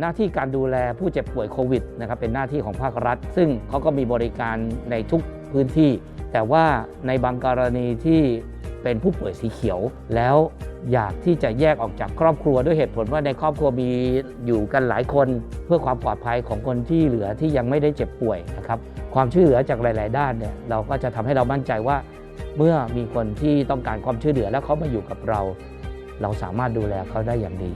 หน้าที่การดูแลผู้เจ็บป่วยโควิดนะครับเป็นหน้าที่ของภาครัฐ ซึ่งเขาก็มีบริการในทุกพื้นที่ แต่ว่าในบางกรณีที่เป็นผู้ป่วยสีเขียว แล้วอยากที่จะแยกออกจากครอบครัวด้วยเหตุผลว่าในครอบครัวมีอยู่กันหลายคน เพื่อความปลอดภัยของคนที่เหลือที่ยังไม่ได้เจ็บป่วยนะครับความช่วยเหลือจากหลาย ๆ ด้านเนี่ยเราก็จะทำให้เรามั่นใจว่า เมื่อมีคนที่ต้องการความช่วยเหลือแล้วเขามาอยู่กับเรา เราสามารถดูแลเขาได้อย่างดี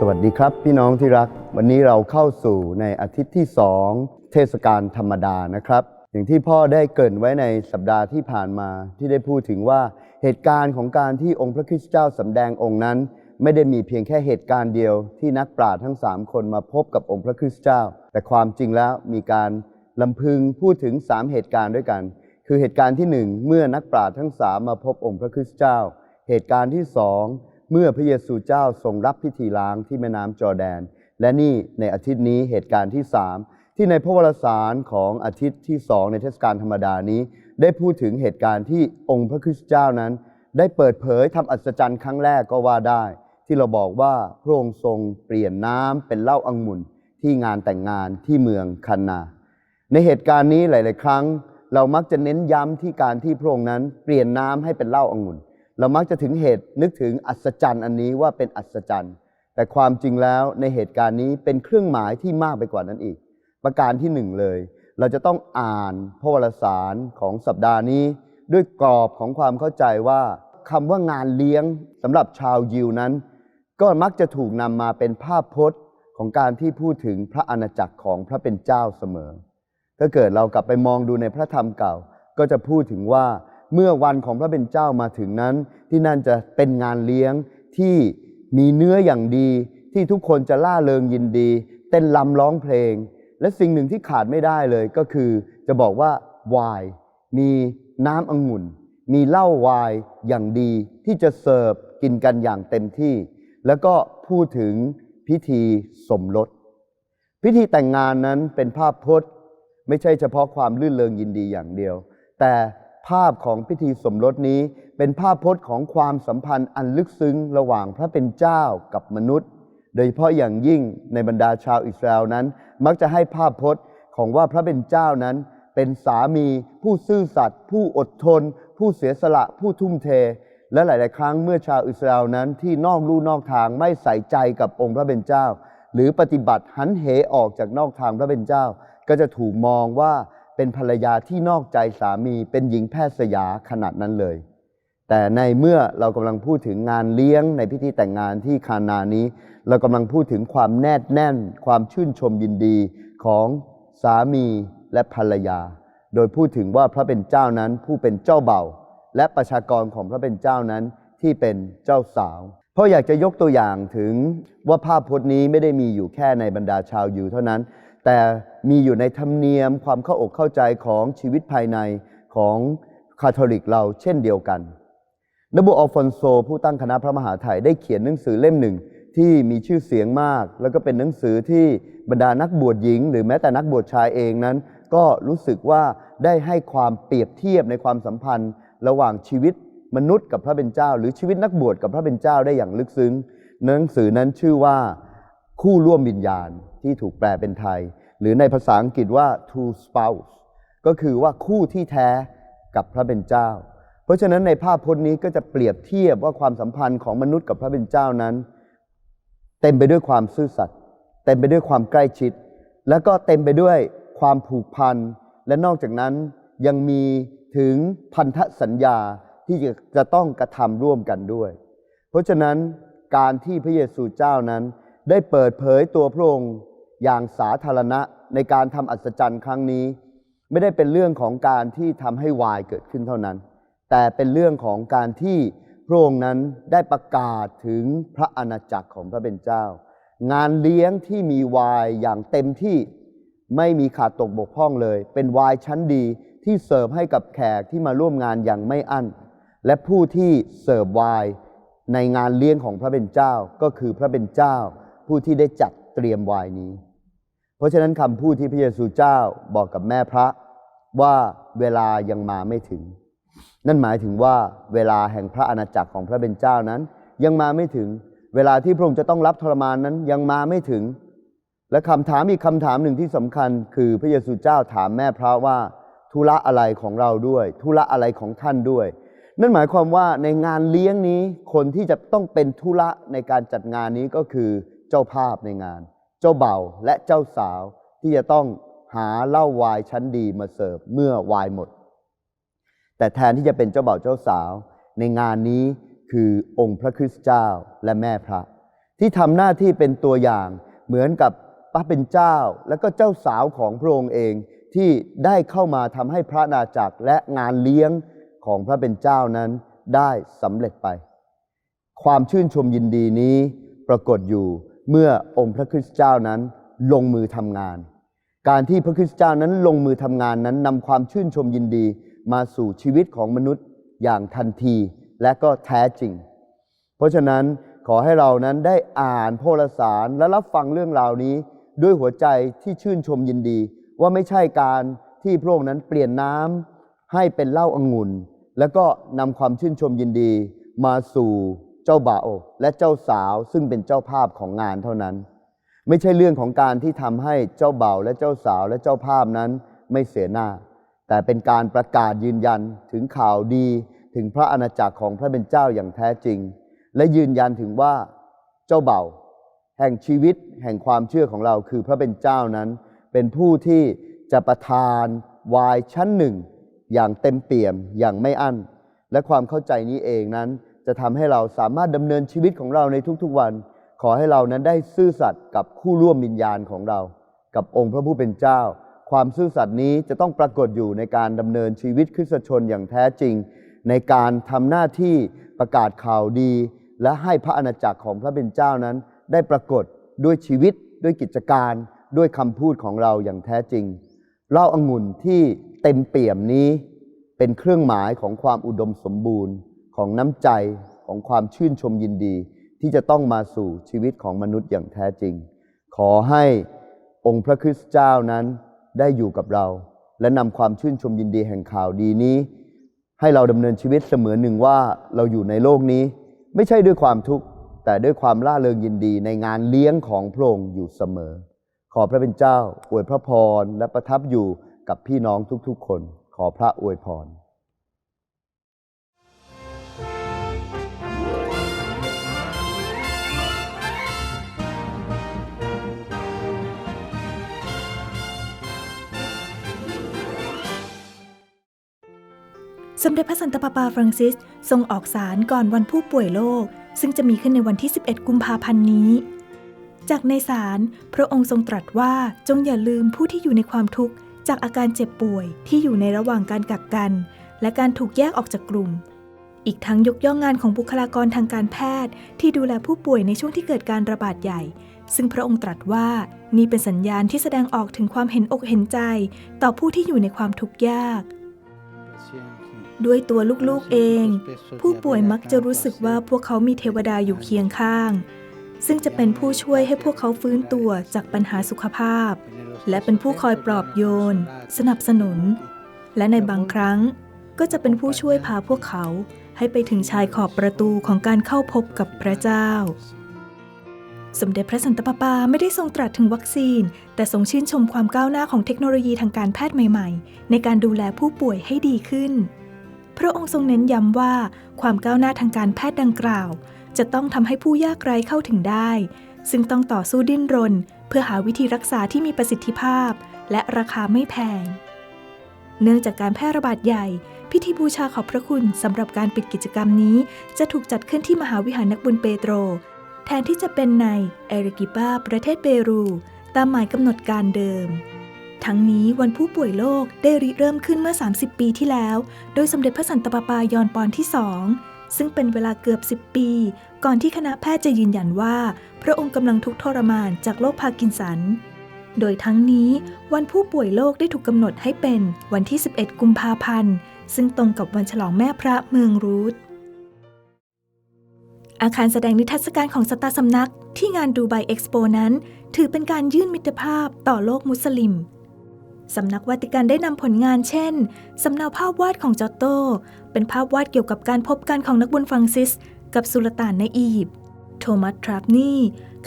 สวัสดีครับ พี่น้องที่รัก วันนี้เราเข้าสู่ในอาทิตย์ที่ 2 เทศกาลธรรมดานะครับ อย่างที่พ่อได้เกริ่นไว้ในสัปดาห์ที่ผ่านมาที่ได้พูดถึงว่าเหตุการณ์ของการที่องค์พระคริสต์เจ้าสำแดงองค์นั้น ไม่ได้มีเพียงแค่เหตุการณ์เดียวที่นักปราชญ์ทั้ง 3 คนมาพบกับองค์พระคริสต์เจ้า แต่ความจริงแล้วมีการลำพึงพูดถึง 3 เหตุการณ์ด้วยกัน คือเหตุการณ์ที่ 1 เมื่อนักปราชญ์ทั้งสามมาพบองค์พระคริสต์เจ้า เหตุการณ์ที่สอง เมื่อพระเยซูเจ้าทรงรับพิธีล้างที่แม่น้ำจอแดน และนี่ในอาทิตย์นี้เหตุการณ์ที่สามที่ในพระวรสารของอาทิตย์ที่สองในเทศกาลธรรมดานี้ ได้พูดถึงเหตุการณ์ที่องค์พระคริสต์เจ้านั้น ได้เปิดเผยทำอัศจรรย์ครั้งแรกก็ว่าได้ ที่เราบอกว่าพระองค์ทรงเปลี่ยนน้ำเป็นเหล้าองุ่นที่งานแต่งงานที่เมืองคันนา ในเหตุการณ์นี้หลาย ๆ ครั้ง เรามักจะเน้นย้ำที่การที่พระองค์นั้นเปลี่ยนน้ำให้เป็นเหล้าองุ่น เรามักจะถึงเหตุนึกถึงอัศจรรย์อันนี้ว่าเป็นอัศจรรย์ แต่ความจริงแล้วในเหตุการณ์นี้เป็นเครื่องหมายที่มากไปกว่านั้นอีก ประการที่หนึ่งเลย เราจะต้องอ่านพระวรสารของสัปดาห์นี้ ด้วยกรอบของความเข้าใจว่าคำว่างานเลี้ยงสำหรับชาวยิวนั้น ก็มักจะถูกนำมาเป็นภาพพจน์ของการที่พูดถึงพระอาณาจักรของพระเป็นเจ้าเสมอ ถ้าเกิดเรากลับไปมองดูในพระธรรมเก่า ก็จะพูดถึงว่า เมื่อวันของพระเป็นเจ้ามาถึงนั้น ที่นั่นจะเป็นงานเลี้ยงที่มีเนื้ออย่างดี ที่ทุกคนจะล่าเริงยินดี เต้นลำร้องเพลง และสิ่งหนึ่งที่ขาดไม่ได้เลยก็คือ จะบอกว่าไวน์มีน้ำองุ่น มีเหล้าไวน์อย่างดีที่จะเสิร์ฟกินกันอย่างเต็มที่ แล้วก็พูดถึงพิธีสมรสพิธีแต่งงานนั้นเป็นภาพพจน์ ไม่ใช่เฉพาะความลื่นเริงยินดีอย่างเดียว แต่ ภาพของพิธีสมรสนี้เป็นภาพพจน์ของความสัมพันธ์อันลึกซึ้งระหว่างพระเป็นเจ้ากับมนุษย์ โดยเฉพาะอย่างยิ่งในบรรดาชาวอิสราเอลนั้น มักจะให้ภาพพจน์ของว่าพระเป็นเจ้านั้น เป็นสามี ผู้ซื่อสัตย์ผู้อดทน ผู้เสียสละผู้ทุ่มเท และหลาย ๆ ครั้งเมื่อชาวอิสราเอลนั้นที่นอกลู่นอกทางไม่ใส่ใจกับองค์พระเป็นเจ้า หรือปฏิบัติหันเหออกจากนอกทางพระเป็นเจ้า ก็จะถูกมองว่า เป็นภรรยาที่นอกใจสามีเป็นหญิงแพทย์สยาขนาดนั้นเลย แต่ในเมื่อเรากำลังพูดถึงงานเลี้ยงในพิธีแต่งงานที่คานานี้ เรากำลังพูดถึงความแนบแน่น ความชื่นชมยินดีของสามีและภรรยา โดยพูดถึงว่าพระเป็นเจ้านั้นผู้เป็นเจ้าเบ่า และประชากรของพระเป็นเจ้านั้นที่เป็นเจ้าสาว เพราะอยากจะยกตัวอย่างถึงว่าภาพพจน์นี้ไม่ได้มีอยู่แค่ในบรรดาชาวยิวเท่านั้น แต่มีอยู่ในธรรมเนียมความเข้าอกเข้าใจของชีวิตภายในของคาทอลิกเราเช่นเดียวกันนโบอัลฟอนโซ ผู้ตั้งคณะพระมหาไทยได้เขียนหนังสือเล่มหนึ่งที่มีชื่อเสียงมาก แล้วก็เป็นหนังสือที่บรรดานักบวชหญิง หรือแม้แต่นักบวชชายเองนั้น ก็รู้สึกว่าได้ให้ความเปรียบเทียบในความสัมพันธ์ ระหว่างชีวิตมนุษย์กับพระเป็นเจ้า หรือชีวิตนักบวชกับพระเป็นเจ้าได้อย่างลึกซึ้ง หนังสือนั้นชื่อว่าคู่ร่วมวิญญาณ ที่ถูกแปลเป็นไทย หรือในภาษาอังกฤษว่า two spouse ก็คือว่าคู่ที่แท้กับพระเป็นเจ้า เพราะฉะนั้นในภาพพจน์นี้ก็จะเปรียบเทียบว่าความสัมพันธ์ของมนุษย์กับพระเป็นเจ้านั้น เต็มไปด้วยความซื่อสัตย์เต็มไปด้วยความใกล้ชิด แล้วก็เต็มไปด้วยความผูกพันและนอกจากนั้นยังมีถึงพันธสัญญาที่จะจะต้องกระทำร่วมกันด้วย เพราะฉะนั้นการที่พระเยซูเจ้านั้นได้เปิดเผยตัวพระองค์ อย่างสาธารณะในการทำอัศจรรย์ครั้งนี้ ไม่ได้เป็นเรื่องของการที่ทำให้วายเกิดขึ้นเท่านั้น แต่เป็นเรื่องของการที่พระองค์นั้นได้ประกาศถึงพระอาณาจักรของพระเป็นเจ้า งานเลี้ยงที่มีวายอย่างเต็มที่ไม่มีขาดตกบกพร่องเลย เป็นวายชั้นดีที่เสิร์ฟให้กับแขกที่มาร่วมงานอย่างไม่อั้น และผู้ที่เสิร์ฟวน์ในงานเลี้ยงของพระเป็นเจ้าก็คือพระเป็นเจ้า ผู้ที่ได้จัดเตรียมวน์นี้ เพราะฉะนั้นคำพูดที่พระเยซูเจ้าบอกกับแม่พระว่าเวลายังมาไม่ถึง นั่นหมายถึงว่าเวลาแห่งพระอาณาจักรของพระเป็นเจ้านั้น ยังมาไม่ถึง เวลาที่พระองค์จะต้องรับทรมานนั้นยังมาไม่ถึง และคำถามอีกคำถามหนึ่งที่สำคัญ คือพระเยซูเจ้าถามแม่พระว่าธุระอะไรของเราด้วยธุระอะไรของท่านด้วย นั่นหมายความว่าในงานเลี้ยงนี้คนที่จะต้องเป็นธุระในการจัดงานนี้ก็คือเจ้าภาพในงาน เจ้าเบ่าวและเจ้าสาวที่จะต้องหาเหล้าวายชั้นดีมาเสิร์ฟเมื่อวายหมด แต่แทนที่จะเป็นเจ้าเบ่าวเจ้าสาว ในงานนี้คือองค์พระคริสต์เจ้าและแม่พระ ที่ทำหน้าที่เป็นตัวอย่างเหมือนกับพระเป็นเจ้า และก็เจ้าสาวของพระองค์เองที่ได้เข้ามาทำให้พระนาจักรและงานเลี้ยงของพระเป็นเจ้านั้นได้สำเร็จไป ความชื่นชมยินดีนี้ปรากฏอยู่ เมื่อองค์พระคริสต์เจ้านั้นลงมือทำงาน การที่พระคริสต์เจ้านั้นลงมือทำงานนั้นนำความชื่นชมยินดีมาสู่ชีวิตของมนุษย์อย่างทันทีและก็แท้จริง เพราะฉะนั้นขอให้เรานั้นได้อ่านพระวรสารและรับฟังเรื่องราวนี้ ด้วยหัวใจที่ชื่นชมยินดี ว่าไม่ใช่การที่พระองค์นั้นเปลี่ยนน้ำให้เป็นเหล้าองุ่นแล้วก็นำความชื่นชมยินดีมาสู่ เจ้าบ่าวและเจ้าสาวซึ่งเป็นเจ้าภาพของงานเท่านั้น ไม่ใช่เรื่องของการที่ทำให้เจ้าบ่าวและเจ้าสาวและเจ้าภาพนั้นไม่เสียหน้า แต่เป็นการประกาศยืนยันถึงข่าวดีถึงพระอาณาจักรของพระเป็นเจ้าอย่างแท้จริง และยืนยันถึงว่าเจ้าเบ่าวแห่งชีวิตแห่งความเชื่อของเราคือพระเป็นเจ้านั้น เป็นผู้ที่จะประทานวายชั้นหนึ่ง อย่างเต็มเปี่ยมอย่างไม่อั้น และความเข้าใจนี้เองนั้น จะทำให้เราสามารถดำเนินชีวิตของเราในทุกๆวัน ขอให้เรานั้นได้ซื่อสัตย์กับคู่ร่วมวิญญาณของเรา กับองค์พระผู้เป็นเจ้า ความซื่อสัตย์นี้จะต้องปรากฏอยู่ในการดำเนินชีวิตคริสตชนอย่างแท้จริง ในการทำหน้าที่ประกาศข่าวดี และให้พระอาณาจักรของพระเป็นเจ้านั้น ได้ปรากฏด้วยชีวิต ด้วยกิจการ ด้วยคำพูดของเราอย่างแท้จริงเล้าองุ่นที่เต็มเปี่ยมนี้เป็นเครื่องหมายของความอุดมสมบูรณ์ ของน้ำใจของความชื่นชมยินดี ที่จะต้องมาสู่ชีวิตของมนุษย์อย่างแท้จริง ขอให้องค์พระคริสต์เจ้านั้นได้อยู่กับเรา และนำความชื่นชมยินดีแห่งข่าวดีนี้ ให้เราดำเนินชีวิตเสมือนหนึ่งว่าเราอยู่ในโลกนี้ ไม่ใช่ด้วยความทุกข์แต่ด้วยความล่าเริงยินดีในงานเลี้ยงของพระองค์อยู่เสมอ ขอพระเป็นเจ้าอวยพระพรและประทับอยู่กับพี่น้องทุกๆคน ขอพระอวยพร มเด็จพระสันตะปาปาฟรังซิส ทรงออกสารก่อนวันผู้ป่วยโลก ซึ่งจะมีขึ้นในวันที่ 11 กุมภาพันธ์นี้ จากในสารพระองค์ทรงตรัสว่าจงอย่าลืมผู้ที่อยู่ในความทุกข์ จากอาการเจ็บป่วยที่อยู่ในระหว่างการกักกัน และการถูกแยกออกจากกลุ่ม อีกทั้งยกย่องงานของบุคลากรทางการแพทย์ ที่ดูแลผู้ป่วยในช่วงที่เกิดการระบาดใหญ่ ซึ่งพระองค์ตรัสว่านี่เป็นสัญญาณที่แสดงออกถึงความเห็นอกเห็นใจ ต่อผู้ที่อยู่ในความทุกข์ยาก ด้วยตัวลูกๆเอง ผู้ป่วยมักจะรู้สึกว่าพวกเขามีเทวดาอยู่เคียงข้าง ซึ่งจะเป็นผู้ช่วยให้พวกเขาฟื้นตัวจากปัญหาสุขภาพ และเป็นผู้คอยปลอบโยน สนับสนุน และในบางครั้งก็จะเป็นผู้ช่วยพาพวกเขาให้ไปถึงชายขอบประตูของการเข้าพบกับพระเจ้า สมเด็จพระสันตะปาปาไม่ได้ทรงตรัสถึงวัคซีน แต่ทรงชื่นชมความก้าวหน้าของเทคโนโลยีทางการแพทย์ใหม่ ๆ ในการดูแลผู้ป่วยให้ดีขึ้น พระองค์ทรงเน้นย้ำว่า ความก้าวหน้าทางการแพทย์ดังกล่าว จะต้องทำให้ผู้ยากไร้เข้าถึงได้ ซึ่งต้องต่อสู้ดิ้นรน เพื่อหาวิธีรักษาที่มีประสิทธิภาพ และราคาไม่แพง เนื่องจากการแพร่ระบาดใหญ่ พิธีบูชาขอบพระคุณสำหรับการปิดกิจกรรมนี้ จะถูกจัดขึ้นที่มหาวิหารนักบุญเปโตร แทนที่จะเป็นในเอริกิบาประเทศเปรู ตามหมายกำหนดการเดิม ทั้งนี้วันผู้ป่วยโลกได้ริเริ่มขึ้นเมื่อ 30 ปีที่แล้ว โดยสมเด็จพระสันตะปาปายอนปอนที่สองซึ่งเป็นเวลาเกือบ 10 ปี ก่อนที่คณะแพทย์จะยืนยันว่า พระองค์กำลังทุกทรมานจากโรคพาร์กินสัน โดยทั้งนี้วันผู้ป่วยโลกได้ถูกกำหนดให้เป็นวันที่ 11 กุมภาพันธ์ ซึ่งตรงกับวันฉลองแม่พระเมืองรูทอาคารแสดงนิทรรศการของสตาร์สำนักที่งานดูไบเอ็กซ์โปนั้น ถือเป็นการยื่นมิตรภาพต่อโลกมุสลิม สำนักวาติกันได้นำผลงานเช่น สำเนาภาพวาดของจอตโต เป็นภาพวาดเกี่ยวกับการพบกันของนักบุญฟรังซิส กับสุลต่านในอียิปต์โทมัสทรัพนี่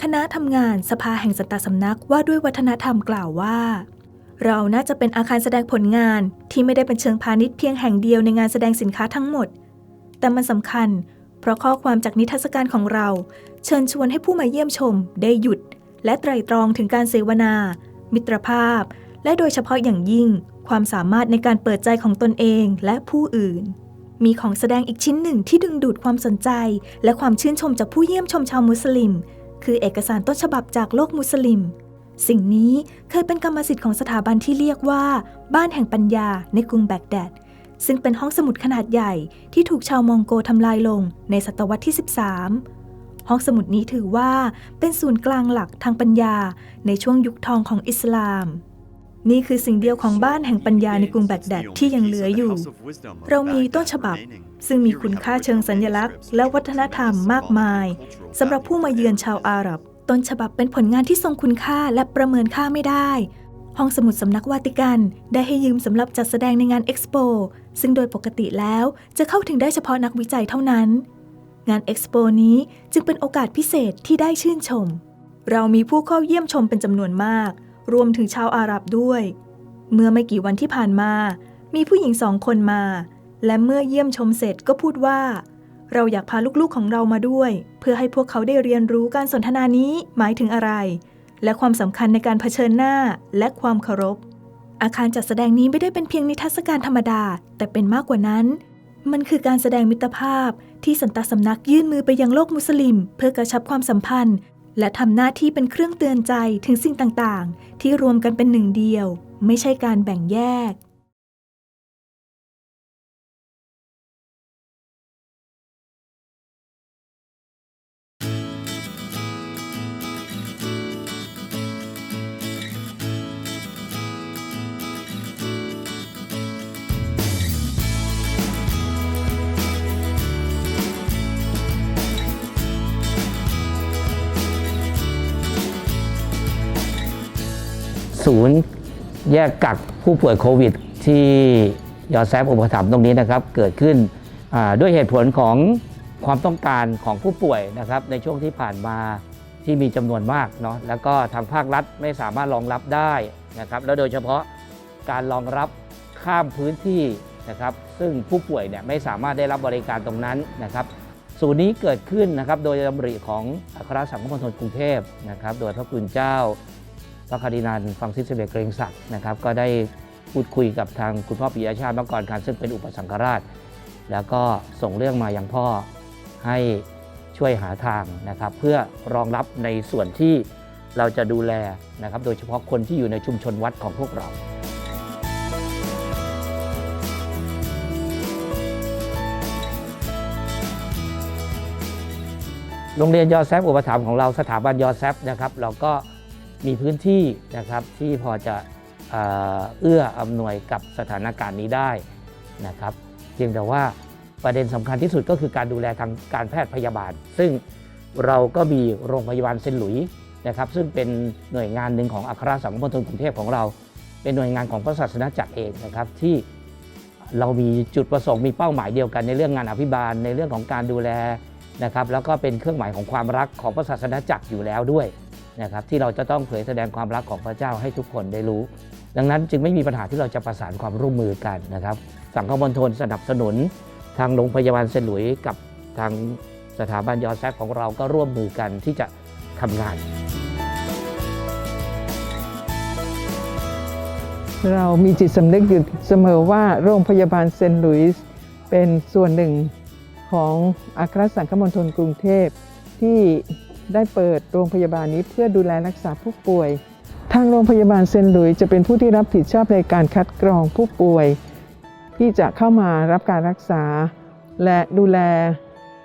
คณะทำงานสภาแห่งสตาร์สำนักว่าด้วยวัฒนธรรมกล่าวว่า เราน่าจะเป็นอาคารแสดงผลงานที่ไม่ได้เป็นเชิงพาณิชย์เพียงแห่งเดียวในงานแสดงสินค้าทั้งหมด แต่มันสำคัญ เพราะข้อความจากนิทรรศการของเรา เชิญชวนให้ผู้มาเยี่ยมชม ได้หยุด และไตรตรองถึงการเสวนา มิตรภาพ และโดยเฉพาะอย่างยิ่ง ความสามารถในการเปิดใจของตนเองและผู้อื่น มีของแสดงอีกชิ้นหนึ่งที่ดึงดูดความสนใจ และความชื่นชมจากผู้เยี่ยมชมชาวมุสลิม คือเอกสารต้นฉบับจากโลกมุสลิม สิ่งนี้เคยเป็นกรรมสิทธิ์ของสถาบันที่เรียกว่า บ้านแห่งปัญญาในกรุงแบกแดดซึ่งเป็นห้องสมุดขนาดใหญ่ที่ถูกชาวมองโกทำลายลงในศตวรรษที่ 13 ห้องสมุดนี้ถือว่าเป็นศูนย์กลางหลักทางปัญญาในช่วงยุคทองของอิสลาม นี่คือสิ่งเดียวของบ้านแห่งปัญญาในกรุงแบกแดดที่ยังเหลืออยู่ เรามีต้นฉบับ ซึ่งมีคุณค่าเชิงสัญลักษณ์ และวัฒนธรรมมากมายสำหรับผู้มาเยือนชาวอาหรับ ต้นฉบับเป็นผลงานที่ทรงคุณค่าและประเมินค่าไม่ได้ ห้องสมุดสำนักวาติกัน ได้ให้ยืมสำหรับจัดแสดงในงานเอ็กซ์โปซึ่งโดยปกติแล้วจะเข้าถึงได้เฉพาะนักวิจัยเท่านั้น งานเอ็กซ์โปนี้จึงเป็นโอกาสพิเศษที่ได้ชื่นชม เรามีผู้เข้าเยี่ยมชมเป็นจำนวนมาก รวมถึงชาวอาหรับด้วย เมื่อไม่กี่วันที่ผ่านมา มีผู้หญิงสองคนมา และเมื่อเยี่ยมชมเสร็จก็พูดว่า เราอยากพาลูกๆของเรามาด้วย เพื่อให้พวกเขาได้เรียนรู้การสนทนานี้หมายถึงอะไร และความสำคัญในการเผชิญหน้าและความเคารพ อาคารจัดแสดงนี้ไม่ได้เป็นเพียงนิทรรศการธรรมดา แต่เป็นมากกว่านั้น มันคือการแสดงมิตรภาพที่สันตสำนักยื่นมือไปยังโลกมุสลิม เพื่อกระชับความสัมพันธ์ และทำหน้าที่เป็นเครื่องเตือนใจถึงสิ่งต่าง ๆ ที่รวมกันเป็นหนึ่งเดียว ไม่ใช่การแบ่งแยก ศูนย์แยกกักผู้ป่วยโควิด ที่ยอแซฟอุปถัมภ์ตรงนี้นะครับเกิดขึ้นด้วยเหตุผลของความต้องการของผู้ป่วยนะครับในช่วงที่ผ่านมาที่มีจำนวนมากเนาะแล้วก็ทางภาครัฐไม่สามารถรองรับได้นะครับแล้วโดยเฉพาะการรองรับข้ามพื้นที่นะครับซึ่งผู้ป่วยเนี่ยไม่สามารถได้รับบริการตรงนั้นนะครับศูนย์นี้เกิดขึ้นนะครับโดยดำริของอัครสังฆมณฑลกรุงเทพนะครับโดยพระคุณเจ้า พระคาดินัลฟังซิสเบเกรงศักดิ์นะครับ ก็ได้พูดคุยกับทางคุณพ่อปิยชาติมกรการซึ่งเป็นอุปสังฆราช แล้วก็ส่งเรื่องมาอยังพ่อให้ช่วยหาทางนะครับ เพื่อรองรับในส่วนที่เราจะดูแลนะครับ โดยเฉพาะคนที่อยู่ในชุมชนวัดของพวกเราโรงเรียนยอแซฟอุปถัมภ์ของเราสถาบันยอแซฟนะครับ เราก็ มีพื้นที่นะครับที่พอจะเอื้ออำนวยกับสถานการณ์นี้ได้นะครับเพียงแต่ว่าประเด็นสำคัญที่สุดก็คือการดูแลทางการแพทย์พยาบาล ซึ่งเราก็มีโรงพยาบาลเซนหลุยส์นะครับ ซึ่งเป็นหน่วยงานหนึ่งของอัครสังฆมณฑลกรุงเทพของเรา เป็นหน่วยงานของพระศาสนาจักรเองนะครับ ที่เรามีจุดประสงค์มีเป้าหมายเดียวกันในเรื่องงานอภิบาลในเรื่องของการดูแลนะครับ แล้วก็เป็นเครื่องหมายของความรักของพระศาสนาจักรอยู่แล้วด้วย นะครับที่เราจะต้องเผยแสดงความรักของพระเจ้าให้ทุกคนได้รู้ ดังนั้นจึงไม่มีปัญหาที่เราจะประสานความร่วมมือกันนะครับ สังฆมณฑลสนับสนุน ทางโรงพยาบาลเซนหลุยส์กับทางสถาบันยอแซฟของเราก็ร่วมมือกันที่จะทำงาน เรามีจิตสำนึกอยู่เสมอว่าโรงพยาบาลเซนต์หลุยส์เป็นส่วนหนึ่งของอัครสังคมณฑลกรุงเทพที่ ได้เปิดโรงพยาบาลนี้เพื่อดูแลรักษาผู้ป่วย ทางโรงพยาบาลเซนหลุยจะเป็นผู้ที่รับผิดชอบในการคัดกรองผู้ป่วย ที่จะเข้ามารับการรักษา และดูแล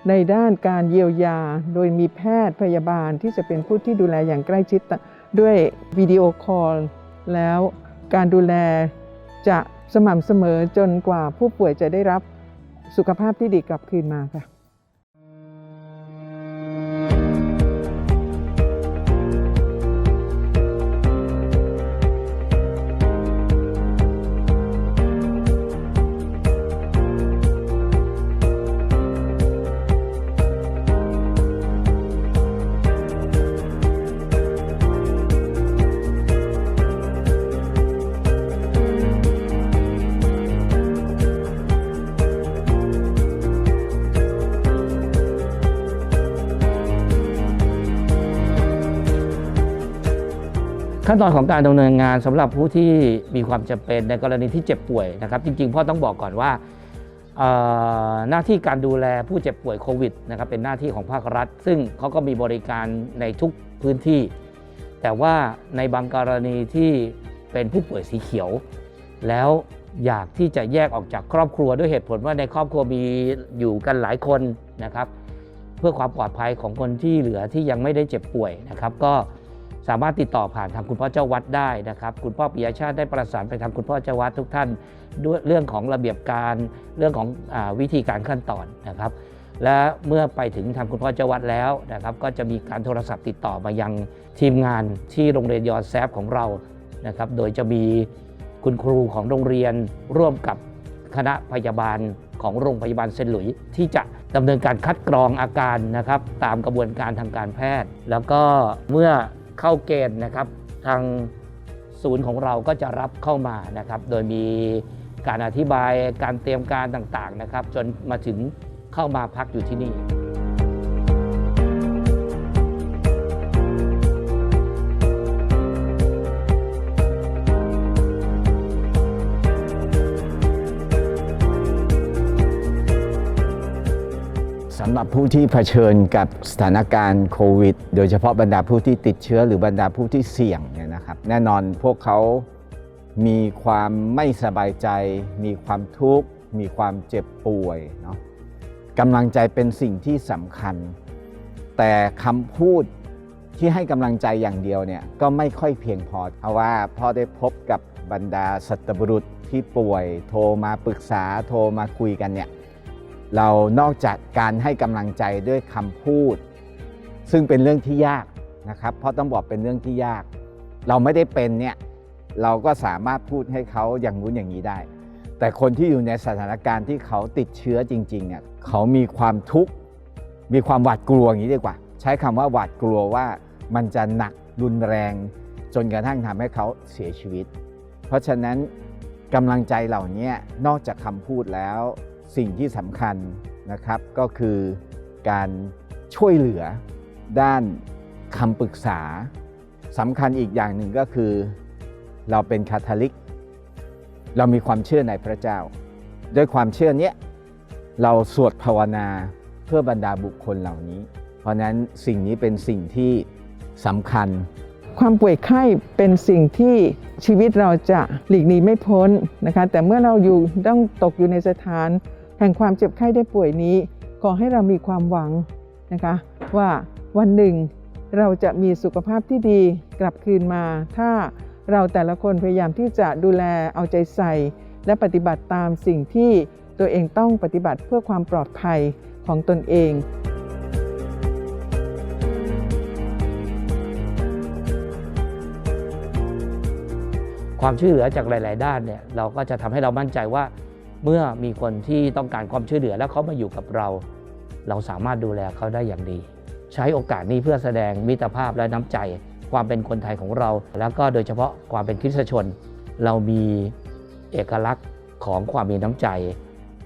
ในด้านการเยียวยา โดยมีแพทย์พยาบาลที่จะเป็นผู้ที่ดูแลอย่างใกล้ชิดด้วยวิดีโอคอลแล้วการดูแลจะสม่ำเสมอจนกว่าผู้ป่วยจะได้รับสุขภาพที่ดีกลับคืนมาค่ะ ขั้นตอนของการดำเนินงานสำหรับผู้ที่มีความจำเป็นในกรณีที่เจ็บป่วยนะครับ จริงๆพ่อต้องบอกก่อนว่าหน้าที่การดูแลผู้เจ็บป่วยโควิดนะครับเป็นหน้าที่ของภาครัฐ ซึ่งเขาก็มีบริการในทุกพื้นที่ แต่ว่าในบางกรณีที่เป็นผู้ป่วยสีเขียว แล้วอยากที่จะแยกออกจากครอบครัวด้วยเหตุผลว่าในครอบครัวมีอยู่กันหลายคนนะครับ เพื่อความปลอดภัยของคนที่เหลือที่ยังไม่ได้เจ็บป่วยนะครับ ก็ สามารถติดต่อผ่านทางคุณพ่อเจ้าวัดได้นะครับ คุณพ่อปิยชาติได้ประสานไปทางคุณพ่อเจ้าวัดทุกท่านด้วยเรื่องของระเบียบการเรื่องของอวิธีการขั้นตอนนะครับ และเมื่อไปถึงทางคุณพ่อเจ้าวัดแล้วนะครับ ก็จะมีการโทรศัพท์ติดต่อมายังทีมงานที่โรงเรียนยอแซฟของเรานะครับ โดยจะมีคุณครูของโรงเรียนร่วมกับคณะพยาบาลของโรงพยาบาลเซนหลุยที่จะดำเนินการคัดกรองอาการนะครับ ตามกระบวนการทางการแพทย์ แล้วก็เมื่อ เข้าเกณฑ์นะครับ ทางศูนย์ของเราก็จะรับเข้ามานะครับ โดยมีการอธิบายการเตรียมการต่างๆนะครับ จนมาถึงเข้ามาพักอยู่ที่นี่ำหรับผู้ที่เผชิญกับสถานการณ์โควิด โดยเฉพาะบรรดาผู้ที่ติดเชื้อหรือบรรดาผู้ที่เสี่ยงเนี่ยนะครับแน่นอนพวกเขามีความไม่สบายใจ มีความทุกข์ มีความเจ็บป่วยเนาะกำลังใจเป็นสิ่งที่สำคัญ แต่คำพูดที่ให้กำลังใจอย่างเดียวเนี่ยก็ไม่ค่อยเพียงพอ เพราะว่าพ่อได้พบกับบรรดาสัตบุรุษที่ป่วย โทรมาปรึกษาโทรมาคุยกันเนี่ย เรานอกจากการให้กำลังใจด้วยคำพูด ซึ่งเป็นเรื่องที่ยากนะครับ เพราะต้องบอกเป็นเรื่องที่ยาก เราไม่ได้เป็นเนี่ยเราก็สามารถพูดให้เขาอย่างนู้นอย่างนี้ได้ แต่คนที่อยู่ในสถานการณ์ที่เขาติดเชื้อจริงๆเนี่ยเขามีความทุกข์มีความหวาดกลัวอย่างนี้ดีกว่า ใช้คำว่าหวาดกลัวว่ามันจะหนักรุนแรง จนกระทั่งทำให้เขาเสียชีวิต เพราะฉะนั้นกำลังใจเหล่านี้นอกจากคำพูดแล้ว สิ่งที่สำคัญนะครับก็คือการช่วยเหลือด้านคำปรึกษาสำคัญอีกอย่างหนึ่งก็คือ เราเป็นคาทอลิก เรามีความเชื่อในพระเจ้า ด้วยความเชื่อเนี้ยเราสวดภาวนาเพื่อบรรดาบุคคลเหล่านี้ เพราะฉะนั้นสิ่งนี้เป็นสิ่งที่สำคัญ ความป่วยไข้เป็นสิ่งที่ชีวิตเราจะหลีกหนีไม่พ้นนะคะ แต่เมื่อเราอยู่ต้องตกอยู่ในสถาน แห่งความเจ็บไข้ได้ป่วยนี้ ขอให้เรามีความหวังนะคะ ว่าวันหนึ่งเราจะมีสุขภาพที่ดีกลับคืนมา ถ้าเราแต่ละคนพยายามที่จะดูแลเอาใจใส่ และปฏิบัติตามสิ่งที่ตัวเองต้องปฏิบัติเพื่อความปลอดภัยของตนเอง ความช่วยเหลือจากหลาย ๆ ด้านเนี่ยเราก็จะทำให้เรามั่นใจว่า เมื่อมีคนที่ต้องการความช่วยเหลือแล้วเขามาอยู่กับเรา เราสามารถดูแลเขาได้อย่างดี ใช้โอกาสนี้เพื่อแสดงมิตรภาพและน้ำใจ ความเป็นคนไทยของเรา แล้วก็โดยเฉพาะความเป็นคริสตชน เรามีเอกลักษณ์ของความมีน้ำใจ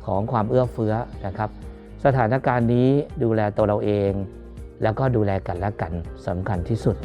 ของความเอื้อเฟื้อนะครับ สถานการณ์นี้ดูแลตัวเราเอง แล้วก็ดูแลกันและกันสำคัญที่สุด